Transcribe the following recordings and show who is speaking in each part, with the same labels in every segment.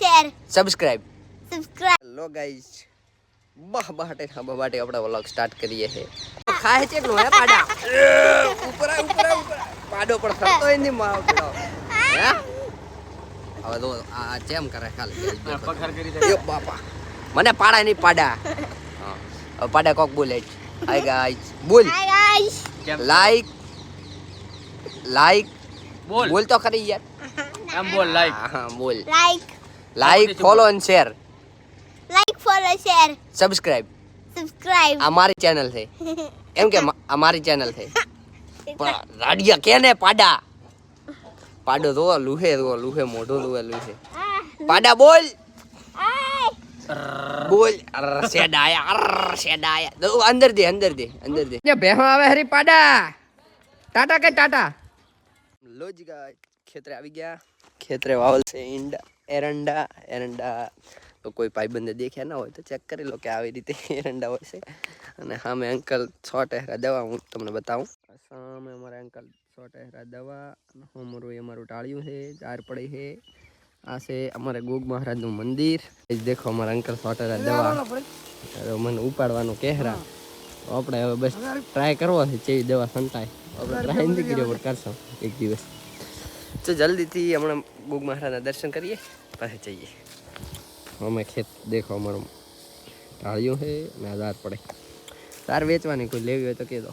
Speaker 1: Share
Speaker 2: subscribe
Speaker 1: subscribe.
Speaker 2: Hello guys બહ બહાટે ખાબા બાટે આપણે વ્લોગ સ્ટાર્ટ કરીએ છે ખાય છે એકલો હે પાડા? ઉપર આ, ઉપર ઉપર. પાડો પણ ફરતો ય નહીં મારો પેલો હે? હવે તો આ ચેમ કરે ખાલી એ બાપા. મને પાડા નહીં પાડા. હા. હવે પાડા કોક બોલે હાય ગાઈસ બોલ.
Speaker 1: હાય ગાઈસ
Speaker 2: લાઈક લાઈક
Speaker 3: બોલ.
Speaker 2: બોલ તો ખરી યાર.
Speaker 3: એમ બોલ લાઈક
Speaker 2: હા, હા બોલ.
Speaker 1: લાઈક
Speaker 2: લાઈક ફોલો અને share
Speaker 1: like follow share
Speaker 2: subscribe
Speaker 1: subscribe
Speaker 2: અમારી ચેનલ છે. એમ કે અમારી ચેનલ છે. પણ રાડિયા કેને પાડા? પાડો તો લુહે તો લુહે મોઢો તો લુહે. પાડા બોલ. બોલ. અર સેડાયા અર સેડાયા દો અંદર દે અંદર દે અંદર દે. જે આવે હરી પાડા. ટાટા કે ટાટા? લોજ ગાય. ખેતરે આવી ગયા. ખેતરે વાવલ છે ઈંડા એરંડા એરંડા તો કોઈ ભાઈબંધે દેખ્યા ના હોય તો ચેક કરી લો કે આવી રીતે એરંડા હોય છે. અને સામે અંકલ છ ટેહરા દવા હું તમને બતાવું. સામે અમારા અંકલ સો ટેહરા દવા અમારું એ અમારું ટાળ્યું છે ચાર પડી છે. આ છે અમારે ગોગ મહારાજનું મંદિર. એ જ દેખો અમારા અંકલ સો ટહેરા દવા. મને ઉપાડવાનું કહેરા. તો આપણે હવે બસ ટ્રાય કરવો છે જેવી દવા સંતાય. આપણે ટ્રાય નથી કર્યો પણ કરશું. એક દિવસ. તો જલ્દીથી હમણાં ગોગ મહારાજના દર્શન કરીએ, પછી જઈએ. અમે ખેત, દેખો અમારું ટાળ્યું છે, ને આધાર પડે. તાર વેચવાની કોઈ લેવી હોય તો કહેતો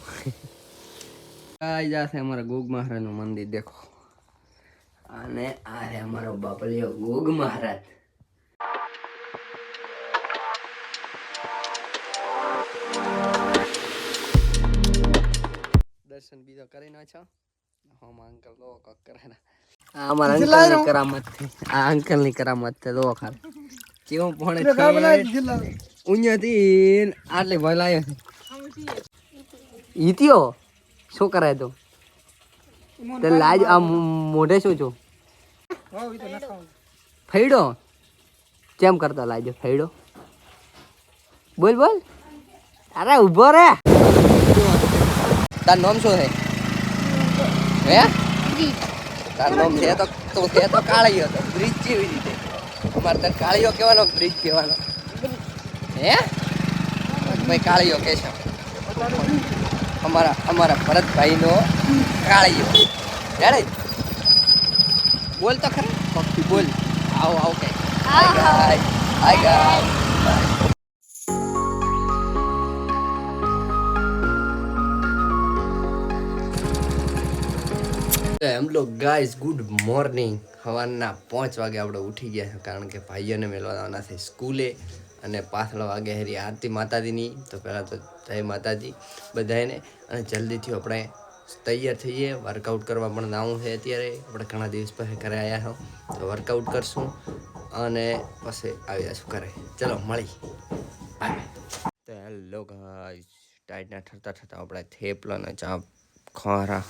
Speaker 2: આ જશે અમારા ગોગ મહારાજનું મંદિર, દેખો. અને આ રે અમારો બાપલિયો ગુગ મહારાજ. દર્શન બીજો કરી નાખો હમ, અંકલ લો કક કરે ને. આ અમારા અંકલની કરામત છે. આ અંકલની કરામત છે લો ખાલી. કેવું છે? ઉન્યથી આટલી ભલાયો છે. ઈતિયો શું કરાય તો? તે લાજ આ મોઢે શું છું? ફૈડો? કેમ કરતા લાજો ફૈડો? બોલ બોલ. અરે ઊભો રે. તાર નામ શું હે? હે નામ તો તો છે? તો કાળિયો તો બ્રિજ જેવી રીતે? અમારે તાર કાળિયો કહેવાનો બ્રિજ કહેવાનો. હે? ભાઈ કાળિયો કે છે અમારા અમારા ભરતભાઈનો કાળિયો. રેડે? બોલ તો ખરા. બોલ. આવો આવો કે હાય ગાય હાય ગાય એમ લો ગાઈઝ ગુડ મોર્નિંગ સવારના પાંચ વાગે આપણે ઉઠી ગયા છે, કારણ કે ભાઈઓને મેળવવાના છે સ્કૂલે અને પાછળ વાગે હેરી આરતી માતાજીની. તો પહેલાં તો જય માતાજી બધાને અને જલ્દીથી આપણે તૈયાર થઈએ. વર્કઆઉટ કરવા પણ નાવું છે અત્યારે. આપણે ઘણા દિવસ પછી ઘરે આવ્યા છો. તો વર્કઆઉટ કરશું અને પછી આવી છું ઘરે. ચલો મળી તો હેલો ગાઈઝ ટાઈટના ઠરતા ઠરતા આપણે થેપલાના ચા ખોરા.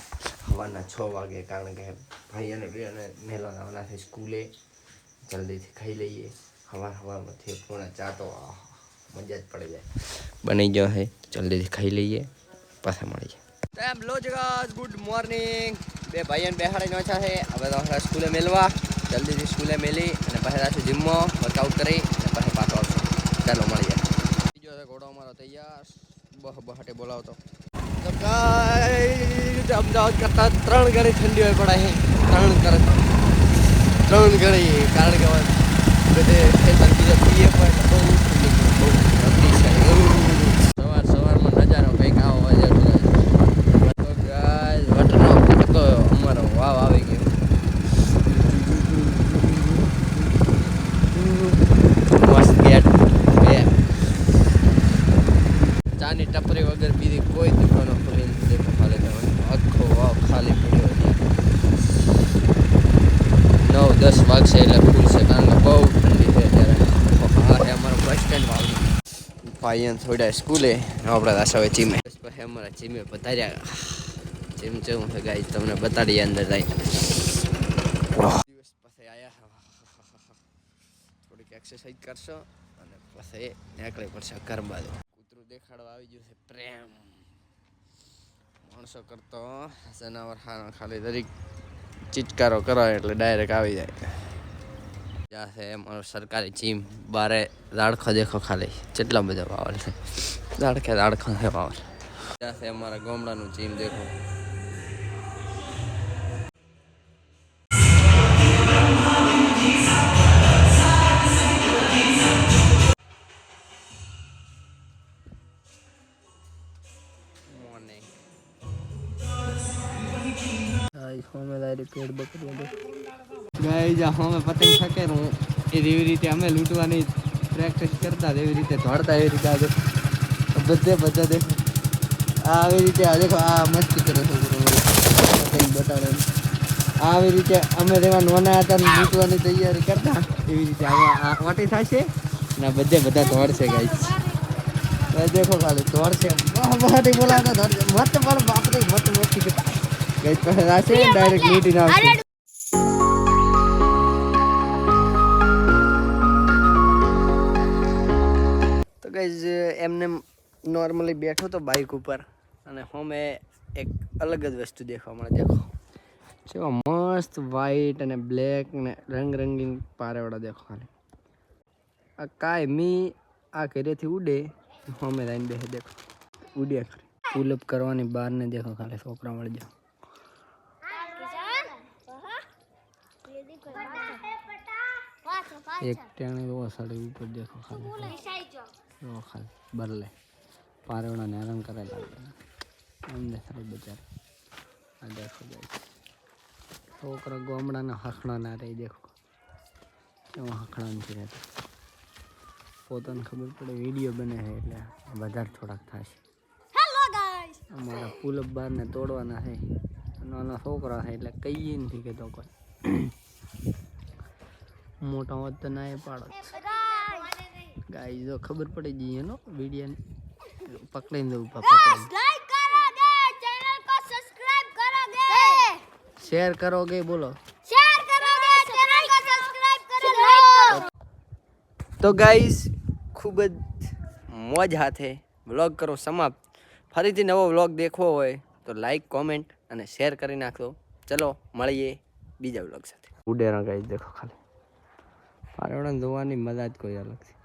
Speaker 2: સવારના છ વાગે કારણ કે ભાઈ અને ભાઈ મેલો આવના છે સ્કૂલે. જલ્દીથી ખાઈ લઈએ. સવાર સવારમાં પૂર્ણ ચા તો આહ, મજા જ પડી જાય. બની ગયો છે જલ્દીથી ખાઈ લઈએ. પાછા મળીએ. એમ લો જગાસ ગુડ મોર્નિંગ બે ભાઈઓને બેહાડી નોછા છે હવે તો સ્કૂલે મેળવા જલ્દીથી સ્કૂલે મેલી અને પછી રાખ્યું જીમમાં વર્કઆઉટ કરી અને પછી પાછો આવશું. ચાલો મળીએ. બીજો ઘોડો અમારો તૈયાર. બહ બહાટે બોલાવતો. અમદાવાદ કરતાં ત્રણ ગણી ઠંડી હોય પણ છે ત્રણ ગણી ત્રણ ગણી, કારણ કે બધે ખેતર બીજા પીએ પણ બહુ બહુ સવાર સવારમાં નજારો કંઈક આવો હોય વટનો તો અમારો વાવ આવી ગયો. મસ્ત ગેટ ચાની ટપરી વગર બીજી કોઈ દુકાનો ખુલી નથી દેખો ખાલી તમે આખો વાવ ખાલી પડ્યો છે નવ દસ વાગશે એટલે ખુલશે કારણ કે બહુ ઠંડી છે અત્યારે. અમારો બસ સ્ટેન્ડ વાવ ભાઈઓને થોડા સ્કૂલે આપણે હવે ચીમે બસ પછી અમારા ચીમે પધાર્યા. ચીમ ચીમ છે ગાઈ તમને બતાડીએ અંદર જાય. દિવસ પછી આયા. થોડીક એક્સરસાઇઝ કરશો અને પછી નીકળી પડશે ઘર બાદ કૂતરું દેખાડવા આવી ગયું છે પ્રેમ. માણસો કરતો જનાવર ખાલી દરેક ચિટકારો કરો એટલે ડાયરેક્ટ આવી જાય. જ્યાં છે અમારો સરકારી જીમ બારે દાડખો દેખો ખાલી. કેટલા બધા પાવર છે? રાડખે દાડખો છે પાવર જ્યાં છે અમારા ગામડાનું જીમ દેખો. ગાઈઝ અમે પતંગ શકે હું એ એવી રીતે અમે લૂંટવાની પ્રેક્ટિસ કરતા એવી રીતે દોડતા એવી રીતે આજે બધે બધા દેખો આ આવી રીતે આ દેખો આ મસ્તી કરે છે પતંગ બટાડે આવી રીતે અમે રેવા નાના હતા લૂંટવાની તૈયારી કરતા એવી રીતે આ વાટી થશે ને બધે બધા દોડશે ભાઈ દેખો ખાલી દોડશે બહાટી બોલાવતા દોડશે મત બોલ બાપરે મત મસ્તી ગાઈઝ પાસે થશે ડાયરેક્ટ લૂંટીને આવશે તો ગાઈઝ એમને નોર્મલી બેઠો તો બાઇક ઉપર અને હોમે એક અલગ જ વસ્તુ દેખવા મળે. દેખો. જેવા મસ્ત વ્હાઈટ અને બ્લેક ને રંગ રંગીન પારેવાળા દેખો ખાલી. આ કાંઈ મી આ ઘરેથી ઉડે હોમે લાઈન બેસે દેખો. ઉડ્યા ખરી પુલઅપ કરવાની બહારને દેખો ખાલી છોકરા મળી જાઓ એક ટેણે એવો સાડી ઉપર દેખો ખાલી. એવો ખાલી બરલે પારેવડાને હેરાન કરેલા એમ દેખાય બજાર. આ દેખો જાય છોકરા ગામડાના હખણા ના રહી દેખો. એવો હખણા નથી રહેતા પોતાને ખબર પડે વીડિયો બને છે એટલે વધારે થોડાક થશે. અમારા પુલઅપ બારને તોડવાના છે. નાના છોકરા છે એટલે કહીએ નથી કહેતો કોઈ. મોટા હોત તો ના એ પાડો ગાય જો ખબર પડી ગઈ એનો વીડિયો પકડીને દઉં પકડીને. શેર કરોગે બોલો. તો ગાઈઝ ખૂબ જ મોજ હાથે વ્લોગ કરો સમાપ્ત. ફરીથી નવો વ્લોગ દેખવો હોય તો લાઈક કોમેન્ટ અને શેર કરી નાખો ચલો મળીએ બીજા વ્લોગ સાથે. ઉડેરા ગાઈઝ દેખો ખાલી. પારેવડા ધોવાની મજા જ કોઈ અલગ છે.